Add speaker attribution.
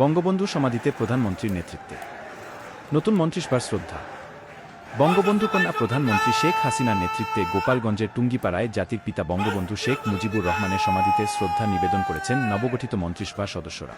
Speaker 1: বঙ্গবন্ধু সমাধিতে প্রধানমন্ত্রীর নেতৃত্বে। নতুন মন্ত্রিসভার শ্রদ্ধা। বঙ্গবন্ধু কন্যা প্রধানমন্ত্রী শেখ হাসিনার নেতৃত্বে গোপালগঞ্জের টুঙ্গিপাড়ায় জাতির পিতা বঙ্গবন্ধু শেখ মুজিবুর রহমানের সমাধিতে শ্রদ্ধা নিবেদন করেছেন নবগঠিত মন্ত্রিসভার সদস্যরা।